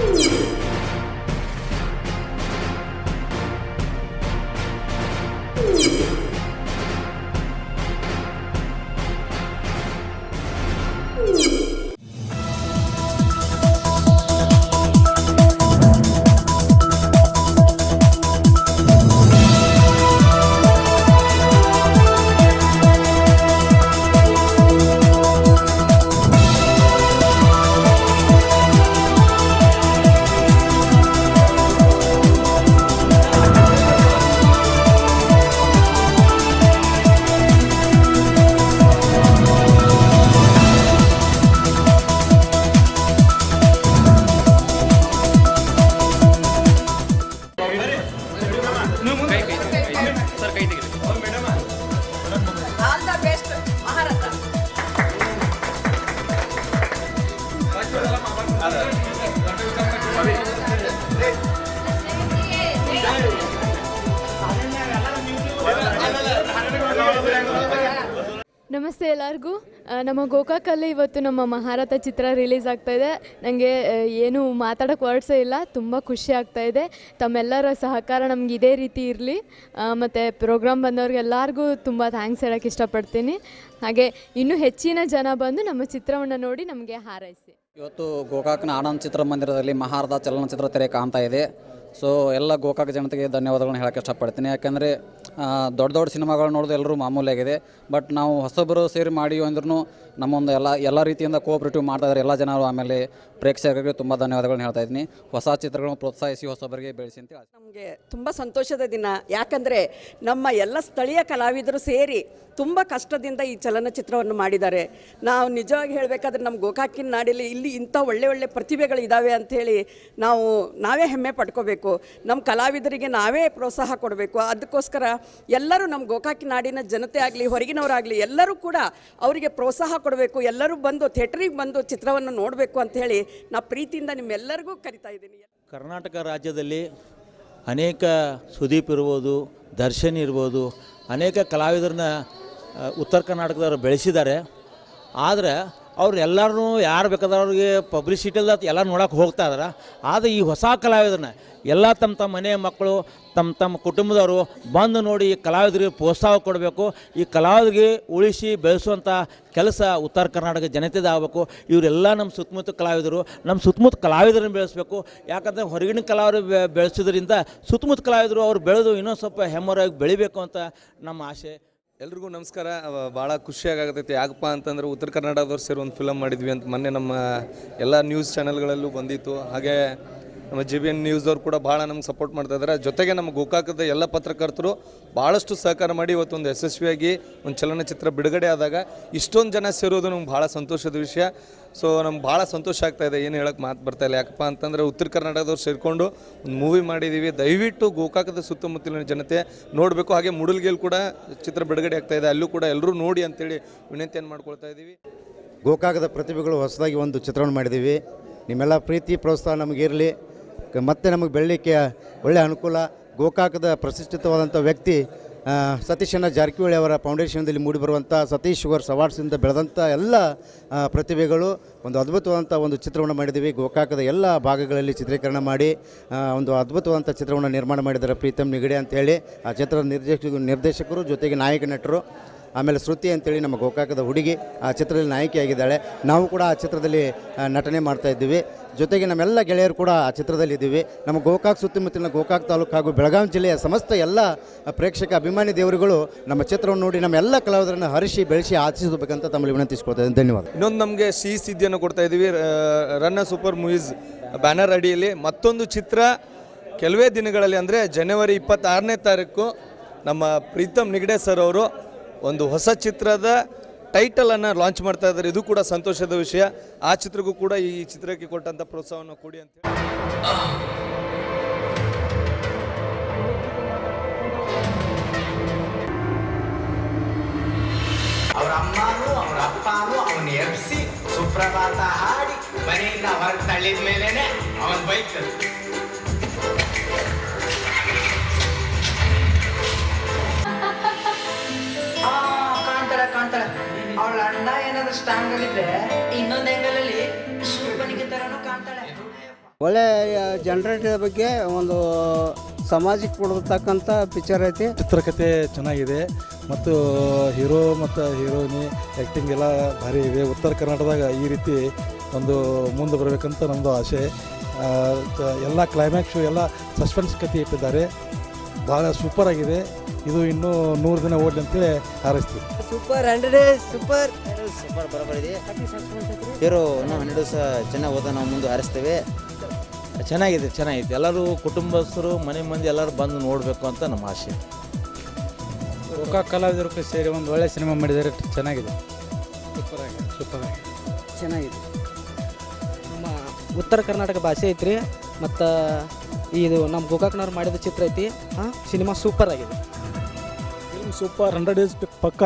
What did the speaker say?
you ನಮಸ್ತೆ ಎಲ್ಲರಿಗೂ. ನಮ್ಮ ಗೋಕಾಕಲ್ಲಿ ಇವತ್ತು ನಮ್ಮ ಮಹಾರಥ ಚಿತ್ರ ರಿಲೀಸ್ ಆಗ್ತಾ ಇದೆ. ನನಗೆ ಏನು ಮಾತಾಡೋಕ್ಕೆ ವರ್ಡ್ಸೇ ಇಲ್ಲ, ತುಂಬ ಖುಷಿ ಆಗ್ತಾ ಇದೆ. ತಮ್ಮೆಲ್ಲರ ಸಹಕಾರ ನಮ್ಗೆ ಇದೇ ರೀತಿ ಇರಲಿ. ಮತ್ತು ಪ್ರೋಗ್ರಾಮ್ ಬಂದವ್ರಿಗೆಲ್ಲರಿಗೂ ತುಂಬ ಥ್ಯಾಂಕ್ಸ್ ಹೇಳೋಕ್ಕೆ ಇಷ್ಟಪಡ್ತೀನಿ. ಹಾಗೆ, ಇನ್ನೂ ಹೆಚ್ಚಿನ ಜನ ಬಂದು ನಮ್ಮ ಚಿತ್ರವನ್ನು ನೋಡಿ ನಮಗೆ ಹಾರೈಸಿ. ಇವತ್ತು ಗೋಕಾಕ್ನ ಆನಂದ್ ಚಿತ್ರಮಂದಿರದಲ್ಲಿ ಮಹಾರದ ಚಲನಚಿತ್ರ ತೆರೆ ಕಾಣ್ತಾ ಇದೆ. ಸೊ ಎಲ್ಲ ಗೋಕಾಕ ಜನತೆಗೆ ಧನ್ಯವಾದಗಳನ್ನ ಹೇಳಕ್ಕೆ ಇಷ್ಟಪಡ್ತೀನಿ. ಯಾಕಂದರೆ ದೊಡ್ಡ ದೊಡ್ಡ ಸಿನಿಮಾಗಳು ನೋಡೋದು ಎಲ್ಲರೂ ಮಾಮೂಲಿಯಾಗಿದೆ ಬಟ್ ನಾವು ಹೊಸಬರು ಸೇರಿ ಮಾಡಿ ಅಂದ್ರೂ ನಮ್ಮೊಂದು ಎಲ್ಲ ಎಲ್ಲ ರೀತಿಯಿಂದ ಕೋಆಪ್ರೇಟಿವ್ ಮಾಡ್ತಾ ಇದ್ದಾರೆ ಎಲ್ಲ ಜನರು. ಆಮೇಲೆ ಪ್ರೇಕ್ಷಕರಿಗೆ ತುಂಬ ಧನ್ಯವಾದಗಳನ್ನ ಹೇಳ್ತಾ ಇದ್ದೀನಿ. ಹೊಸ ಚಿತ್ರಗಳನ್ನು ಪ್ರೋತ್ಸಾಹಿಸಿ ಹೊಸಬರಿಗೆ ಬೆಳೆಸಿ ಅಂತ ನಮಗೆ ತುಂಬ ಸಂತೋಷದ ದಿನ. ಯಾಕಂದರೆ, ನಮ್ಮ ಎಲ್ಲ ಸ್ಥಳೀಯ ಕಲಾವಿದರು ಸೇರಿ ತುಂಬ ಕಷ್ಟದಿಂದ ಈ ಚಲನಚಿತ್ರವನ್ನು ಮಾಡಿದ್ದಾರೆ. ನಾವು ನಿಜವಾಗಿ ಹೇಳಬೇಕಾದ್ರೆ, ನಮ್ಮ ಗೋಕಾಕಿನ ನಾಡಲ್ಲಿ ಇಲ್ಲಿ ಇಂಥ ಒಳ್ಳೆ ಒಳ್ಳೆ ಪ್ರತಿಭೆಗಳು ಇದ್ದಾವೆ ಅಂಥೇಳಿ ನಾವು ನಾವೇ ಹೆಮ್ಮೆ ಪಡ್ಕೋಬೇಕು ನಮ್ಮ ಕಲಾವಿದರಿಗೆ ನಾವೇ ಪ್ರೋತ್ಸಾಹ ಕೊಡಬೇಕು. ಅದಕ್ಕೋಸ್ಕರ ಎಲ್ಲರೂ ನಮ್ಮ ಗೋಕಾಕಿ ನಾಡಿನ ಜನತೆ ಆಗಲಿ, ಹೊರಗಿನವರಾಗಲಿ, ಎಲ್ಲರೂ ಕೂಡ ಅವರಿಗೆ ಪ್ರೋತ್ಸಾಹ ಕೊಡಬೇಕು. ಎಲ್ಲರೂ ಬಂದು ಥಿಯೇಟ್ರಿಗೆ ಬಂದು ಚಿತ್ರವನ್ನು ನೋಡಬೇಕು ಅಂಥೇಳಿ ನಾ ಪ್ರೀತಿಯಿಂದ ನಿಮ್ಮೆಲ್ಲರಿಗೂ ಕರಿತಾ ಇದ್ದೀನಿ. ಕರ್ನಾಟಕ ರಾಜ್ಯದಲ್ಲಿ ಅನೇಕ ಸುದೀಪ್ ಇರ್ಬೋದು, ದರ್ಶನ್ ಇರ್ಬೋದು, ಅನೇಕ ಕಲಾವಿದರನ್ನ ಉತ್ತರ ಕರ್ನಾಟಕದವರು ಬೆಳೆಸಿದ್ದಾರೆ. ಆದರೆ ಅವ್ರು ಎಲ್ಲರೂ ಯಾರು ಬೇಕಾದ್ರೆ ಪಬ್ಲಿಸಿಟಿ ಪಬ್ಲಿಸಿಟಿಲ್ಲ ಎಲ್ಲ ನೋಡೋಕೆ ಹೋಗ್ತಾ ಇದಾರೆ. ಆದರೆ ಈ ಹೊಸ ಕಲಾವಿದರನ್ನ ಎಲ್ಲ ತಮ್ಮ ತಮ್ಮ ಮನೆಯ ಮಕ್ಕಳು ತಮ್ಮ ತಮ್ಮ ಕುಟುಂಬದವರು ಬಂದು ನೋಡಿ ಈ ಕಲಾವಿದರಿಗೆ ಪ್ರೋತ್ಸಾಹ ಕೊಡಬೇಕು. ಈ ಕಲಾವಿದರಿಗೆ ಉಳಿಸಿ ಬೆಳೆಸುವಂಥ ಕೆಲಸ ಉತ್ತರ ಕರ್ನಾಟಕ ಜನತೆದ ಆಗಬೇಕು. ಇವರೆಲ್ಲ ನಮ್ಮ ಸುತ್ತಮುತ್ತ ಕಲಾವಿದರು ನಮ್ಮ ಸುತ್ತಮುತ್ತ ಕಲಾವಿದರನ್ನ ಬೆಳೆಸಬೇಕು. ಯಾಕಂದರೆ ಹೊರಗಿನ ಕಲಾವಿದರು ಬೆಳೆಸೋದ್ರಿಂದ ಸುತ್ತಮುತ್ತ ಕಲಾವಿದರು ಅವ್ರು ಬೆಳೆದು ಇನ್ನೊಂದು ಸ್ವಲ್ಪ ಹೆಮ್ಮರಾಗಿ ಬೆಳಿಬೇಕು ಅಂತ ನಮ್ಮ ಆಸೆ. ಎಲ್ರಿಗೂ ನಮಸ್ಕಾರ. ಭಾಳ ಖುಷಿಯಾಗತ್ತೈತಿ ಯಾಕಪ್ಪ ಅಂತಂದ್ರೆ ಉತ್ತರ ಕರ್ನಾಟಕದವ್ರು ಸೇರಿ ಒಂದು ಫಿಲಮ್ ಮಾಡಿದ್ವಿ ಅಂತ ಮೊನ್ನೆ ನಮ್ಮ ಎಲ್ಲ ನ್ಯೂಸ್ ಚಾನೆಲ್ಗಳಲ್ಲೂ ಬಂದಿತ್ತು. ಹಾಗೆ ನಮ್ಮ ಜಿ ಬಿ ಎನ್ ನ್ಯೂಸ್ದವ್ರು ಕೂಡ ಭಾಳ ನಮ್ಗೆ ಸಪೋರ್ಟ್ ಮಾಡ್ತಾ ಇದ್ದಾರೆ ಜೊತೆಗೆ ನಮ್ಮ ಗೋಕಾಕದ ಎಲ್ಲ ಪತ್ರಕರ್ತರು ಭಾಳಷ್ಟು ಸಹಕಾರ ಮಾಡಿ ಇವತ್ತೊಂದು ಯಶಸ್ವಿಯಾಗಿ ಒಂದು ಚಲನಚಿತ್ರ ಬಿಡುಗಡೆ ಆದಾಗ ಇಷ್ಟೊಂದು ಜನ ಸೇರೋದು ನಮ್ಗೆ ಭಾಳ ಸಂತೋಷದ ವಿಷಯ. ಸೊ ನಮ್ಗೆ ಭಾಳ ಸಂತೋಷ ಆಗ್ತಾ ಇದೆ. ಏನು ಹೇಳಕ್ಕೆ ಮಾತು ಬರ್ತಾ ಇಲ್ಲ. ಯಾಕಪ್ಪ ಅಂತಂದರೆ ಉತ್ತರ ಕರ್ನಾಟಕದವ್ರು ಸೇರಿಕೊಂಡು ಒಂದು ಮೂವಿ ಮಾಡಿದ್ದೀವಿ ದಯವಿಟ್ಟು ಗೋಕಾಕದ ಸುತ್ತಮುತ್ತಲಿನ ಜನತೆ ನೋಡಬೇಕು. ಹಾಗೆ ಮುಡುಲ್ಗೇಲ್ ಕೂಡ ಚಿತ್ರ ಬಿಡುಗಡೆ ಆಗ್ತಾ ಇದೆ. ಅಲ್ಲೂ ಕೂಡ ಎಲ್ಲರೂ ನೋಡಿ ಅಂತೇಳಿ ವಿನಂತಿಯನ್ನು ಮಾಡ್ಕೊಳ್ತಾ ಇದ್ದೀವಿ ಗೋಕಾಕದ ಪ್ರತಿಭೆಗಳು ಹೊಸದಾಗಿ ಒಂದು ಚಿತ್ರವನ್ನು ಮಾಡಿದ್ದೀವಿ ನಿಮ್ಮೆಲ್ಲ ಪ್ರೀತಿ ಪ್ರೋತ್ಸಾಹ ನಮಗಿರಲಿ ಮತ್ತೆ ನಮಗೆ ಬೆಳಲಿಕ್ಕೆ ಒಳ್ಳೆಯ ಅನುಕೂಲ, ಗೋಕಾಕದ ಪ್ರತಿಷ್ಠಿತವಾದಂಥ ವ್ಯಕ್ತಿ ಸತೀಶನ ಜಾರಕಿಹೊಳಿ ಅವರ ಫೌಂಡೇಶನ್ದಲ್ಲಿ ಮೂಡಿಬರುವಂಥ ಸತೀಶ್ ಶುಗರ್ಸ್ ಅವಾರ್ಡ್ಸಿಂದ ಬೆಳೆದಂಥ ಎಲ್ಲ ಪ್ರತಿಭೆಗಳು ಒಂದು ಅದ್ಭುತವಾದಂಥ ಒಂದು ಚಿತ್ರವನ್ನು ಮಾಡಿದ್ದೀವಿ. ಗೋಕಾಕದ ಎಲ್ಲ ಭಾಗಗಳಲ್ಲಿ ಚಿತ್ರೀಕರಣ ಮಾಡಿ ಒಂದು ಅದ್ಭುತವಾದಂಥ ಚಿತ್ರವನ್ನು ನಿರ್ಮಾಣ ಮಾಡಿದ್ದಾರೆ ಪ್ರೀತಮ್ ನಿಗಡೆ ಅಂತೇಳಿ ಆ ಚಿತ್ರದ ನಿರ್ದೇಶಕರು ನಿರ್ದೇಶಕರು ಜೊತೆಗೆ ನಾಯಕ ನಟರು. ಆಮೇಲೆ ಶ್ರುತಿ ಅಂತೇಳಿ ನಮ್ಮ ಗೋಕಾಕದ ಹುಡುಗಿ, ಆ ಚಿತ್ರದಲ್ಲಿ ನಾಯಕಿಯಾಗಿದ್ದಾಳೆ. ನಾವು ಕೂಡ ಆ ಚಿತ್ರದಲ್ಲಿ ನಟನೆ ಮಾಡ್ತಾ ಇದ್ದೀವಿ. ಜೊತೆಗೆ ನಮ್ಮೆಲ್ಲ ಗೆಳೆಯರು ಕೂಡ ಆ ಚಿತ್ರದಲ್ಲಿ ಇದ್ದೀವಿ. ನಮ್ಮ ಗೋಕಾಕ್ ಸುತ್ತಮುತ್ತಲಿನ ಗೋಕಾಕ್ ತಾಲೂಕು ಹಾಗೂ ಬೆಳಗಾವಿ ಜಿಲ್ಲೆಯ ಸಮಸ್ತ ಎಲ್ಲ ಪ್ರೇಕ್ಷಕ ಅಭಿಮಾನಿ ದೇವರುಗಳು ನಮ್ಮ ಚಿತ್ರವನ್ನು ನೋಡಿ ನಮ್ಮ ಎಲ್ಲ ಕಲಾವಿದರನ್ನು ಹರಿಸಿ, ಬೆಳೆಸಿ, ಆಚರಿಸಬೇಕಂತ ತಮ್ಮಲ್ಲಿ ವಿನಂತಿಸ್ಕೊಳ್ತಾ ಧನ್ಯವಾದ. ಇನ್ನೊಂದು ನಮಗೆ ಸಿಹಿ ಸಿದ್ಧಿಯನ್ನು ಕೊಡ್ತಾ ಇದ್ದೀವಿ. ರನ್ನ ಸೂಪರ್ ಮೂವೀಸ್ ಬ್ಯಾನರ್ ಅಡಿಯಲ್ಲಿ ಮತ್ತೊಂದು ಚಿತ್ರ ಕೆಲವೇ ದಿನಗಳಲ್ಲಿ, ಅಂದರೆ ಜನವರಿ ಇಪ್ಪತ್ತಾರನೇ ತಾರೀಕು ನಮ್ಮ ಪ್ರೀತಮ್ ನಿಗಡೆ ಸರ್ ಅವರು ಒಂದು ಹೊಸ ಚಿತ್ರದ ಟೈಟಲನ್ನು ಲಾಂಚ್ ಮಾಡ್ತಾ ಇದ್ದಾರೆ. ಇದು ಕೂಡ ಸಂತೋಷದ ವಿಷಯ. ಆ ಚಿತ್ರಕ್ಕೂ ಕೂಡ ಈ ಚಿತ್ರಕ್ಕೆ ಕೊಟ್ಟಂಥ ಪ್ರೋತ್ಸಾಹವನ್ನು ಕೊಡಿ ಅಂತ ಅವರ ಅಮ್ಮನೂ ಹಾಡಿ ಮನೆಯಿಂದ ಹೊರಗೆ ತಳ್ಳಿದ ಮೇಲೇನೆ ಅವನ ಬೈಕ್ ಸ್ಟ್ರಾಂಗ್ ಆಗಿದ್ರೆ ಇನ್ನೊಂದ್ ಶೂರ್ಪನಿಗೆ ತರನು ಕಾಣ್ತಾಳೆ. ಒಳ್ಳೆ ಜನರೇಟರ್ ಬಗ್ಗೆ ಒಂದು ಸಮಾಜಕ್ಕೆ ಕೊಡತಕ್ಕಂಥ ಪಿಕ್ಚರ್ ಐತಿ. ಚಿತ್ರಕಥೆ ಚೆನ್ನಾಗಿದೆ ಮತ್ತು ಹೀರೋ ಮತ್ತು ಹೀರೋಯಿನಿ ಆ್ಯಕ್ಟಿಂಗ್ ಎಲ್ಲ ಭಾರಿ ಇದೆ. ಉತ್ತರ ಕರ್ನಾಟಕದಾಗ ಈ ರೀತಿ ಒಂದು ಮುಂದೆ ಬರಬೇಕಂತ ನಮ್ಮದು ಆಸೆ. ಎಲ್ಲ ಕ್ಲೈಮ್ಯಾಕ್ಸು ಎಲ್ಲ ಸಸ್ಪೆನ್ಸ್ ಕಥೆ ಇಟ್ಟಿದ್ದಾರೆ. ಭಾಳ ಸೂಪರ್ ಆಗಿದೆ. ಇದು ಇನ್ನೂ ನೂರು ದಿನ ಓಡಲಿ ಅಂತೇಳಿ ಹಾರೈಸ್ತೀವಿ. ಸೂಪರ್ ಹಂಡ್ರೆಡ್ ಸೂಪರ್ ಸೂಪರ್ ಬರೋಬರಿದೆ ಹೀರೋ ಹನ್ನೆರಡು ಸಹ ಚೆನ್ನಾಗಿ ಓದ ನಾವು ಮುಂದೆ ಹಾರಿಸ್ತೇವೆ. ಚೆನ್ನಾಗಿದೆ ಚೆನ್ನಾಗಿದೆ. ಎಲ್ಲರೂ ಕುಟುಂಬಸ್ಥರು ಮನೆ ಮಂದಿ ಎಲ್ಲರೂ ಬಂದು ನೋಡಬೇಕು ಅಂತ ನಮ್ಮ ಆಸೆ. ಒಕ್ಕ ಕಲಾವಿದರು ಸೇರಿ ಒಂದು ಒಳ್ಳೆ ಸಿನಿಮಾ ಮಾಡಿದರೆ ಚೆನ್ನಾಗಿದೆ. ಸೂಪರ್ ಆಗಿದೆ. ಸೂಪರ್ ಆಗಿದೆ. ಚೆನ್ನಾಗಿದೆ. ನಮ್ಮ ಉತ್ತರ ಕರ್ನಾಟಕ ಭಾಷೆ ಐತ್ರಿ. ಮತ್ತು ಇದು ನಮ್ಮ ಗೋಕಾಕ್ನವ್ರು ಮಾಡಿದ ಚಿತ್ರ ಐತಿ. ಹಾಂ ಸಿನಿಮಾ ಸೂಪರ್ ಆಗಿದೆ. ಫಿಲ್ಮ್ ಸೂಪರ್ ಹಂಡ್ರೆಡ್ ಡೇಸ್ ಪಕ್ಕ.